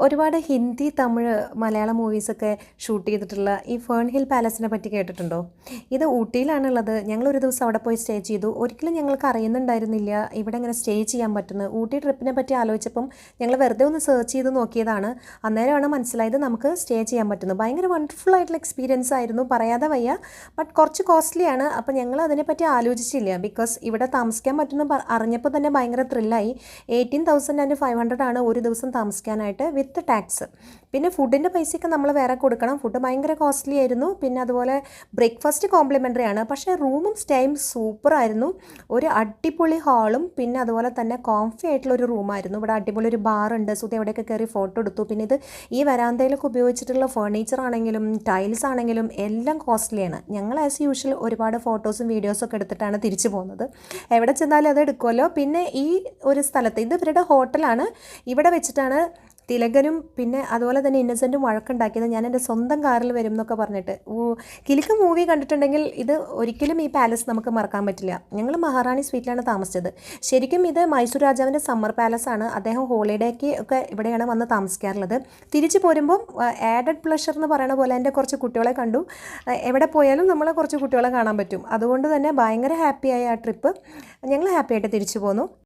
ഒരുപാട് ഹിന്ദി തമിഴ് മലയാളം മൂവീസൊക്കെ ഷൂട്ട് ചെയ്തിട്ടുള്ള ഈ ഫേൺ ഹിൽ പാലസിനെ പറ്റി കേട്ടിട്ടുണ്ടോ? ഇത് ഊട്ടിയിലാണുള്ളത്. ഞങ്ങൾ ഒരു ദിവസം അവിടെ പോയി സ്റ്റേ ചെയ്തു. ഒരിക്കലും ഞങ്ങൾക്ക് അറിയുന്നുണ്ടായിരുന്നില്ല ഇവിടെ ഇങ്ങനെ സ്റ്റേ ചെയ്യാൻ പറ്റുന്നത്. ഊട്ടി ട്രിപ്പിനെ പറ്റി ആലോചിച്ചപ്പം ഞങ്ങൾ വെറുതെ ഒന്ന് സെർച്ച് ചെയ്ത് നോക്കിയതാണ്. അന്നേരമാണ് മനസ്സിലായത് നമുക്ക് സ്റ്റേ ചെയ്യാൻ പറ്റുന്നത്. ഭയങ്കര വണ്ടർഫുൾ ആയിട്ടുള്ള എക്സ്പീരിയൻസ് ആയിരുന്നു. പറയാതെ വയ്യ. ബട്ട് കുറച്ച് കോസ്റ്റ്ലിയാണ് അപ്പോൾ ഞങ്ങൾ അതിനെപ്പറ്റി ആലോചിച്ചില്ല. ബിക്കോസ് ഇവിടെ താമസിക്കാൻ പറ്റുന്ന അറിഞ്ഞപ്പോൾ തന്നെ ഭയങ്കര ത്രില്ലായി eighteen thousand and five hundred ആണ് ഒരു ദിവസം താമസിക്കാനായിട്ട്. With tax. പിന്നെ ഫുഡിന്റെ പൈസയൊക്കെ നമ്മൾ വേറെ കൊടുക്കണം. ഫുഡ് ഭയങ്കര കോസ്റ്റ്ലി ആയിരുന്നു. പിന്നെ അതുപോലെ ബ്രേക്ക്ഫാസ്റ്റ് കോംപ്ലിമെന്ററി ആണ്. പക്ഷേ റൂമും സ്റ്റേയും സൂപ്പറായിരുന്നു ഒരു അടിപൊളി ഹാളും പിന്നെ അതുപോലെ തന്നെ കോംഫി ആയിട്ടുള്ള ഒരു റൂമായിരുന്നു ഇവിടെ അടിപൊളി ഒരു ബാറുണ്ട് സുതി എവിടെയൊക്കെ കയറി ഫോട്ടോ എടുത്തു. പിന്നെ ഇത് ഈ വരാന്തയിലൊക്കെ ഉപയോഗിച്ചിട്ടുള്ള ഫർണിച്ചർ ആണെങ്കിലും ടൈൽസ് ആണെങ്കിലും എല്ലാം കോസ്റ്റ്ലിയാണ് ഞങ്ങൾ ആസ് യൂഷ്വൽ ഒരുപാട് ഫോട്ടോസും വീഡിയോസും ഒക്കെ എടുത്തിട്ടാണ് തിരിച്ചു പോകുന്നത്. എവിടെ ചെന്നാലും അത് എടുക്കുമല്ലോ. പിന്നെ ഈ ഒരു സ്ഥലത്ത് ഇത് ഇവരുടെ ഹോട്ടലാണ് ഇവിടെ വെച്ചിട്ടാണ് തിലകനും പിന്നെ അതുപോലെ തന്നെ ഇന്നസെന്റും വഴക്കുണ്ടാക്കിയത് ഞാൻ എന്റെ സ്വന്തം കാറിൽ വരും എന്നൊക്കെ പറഞ്ഞിട്ട്. കിലുക്ക് മൂവി കണ്ടിട്ടുണ്ടെങ്കിൽ ഇത് ഒരിക്കലും ഈ പാലസ് നമുക്ക് മറക്കാൻ പറ്റില്ല. ഞങ്ങൾ മഹാറാണി സ്വീറ്റിലാണ് താമസിച്ചത്. ശരിക്കും ഇത് മൈസൂർ രാജാവിന്റെ സമ്മർ പാലസ് ആണ്. അദ്ദേഹം ഹോളിഡേക്ക് ഒക്കെ ഇവിടെയാണ് വന്ന് താമസിക്കാറുള്ളത്. തിരിച്ചു പോരുമ്പം ആഡഡ് പ്ലഷർ എന്ന് പറയുന്ന പോലെ എന്റെ കുറച്ച് കുട്ടികളെ കണ്ടു. എവിടെ പോയാലും നമ്മളെ കുറച്ച് കുട്ടികളെ കാണാൻ പറ്റും. അതുകൊണ്ട് തന്നെ ഭയങ്കര ഹാപ്പിയായ ആ ട്രിപ്പ് ഞങ്ങൾ ഹാപ്പിയായിട്ട് തിരിച്ചു പോന്നു.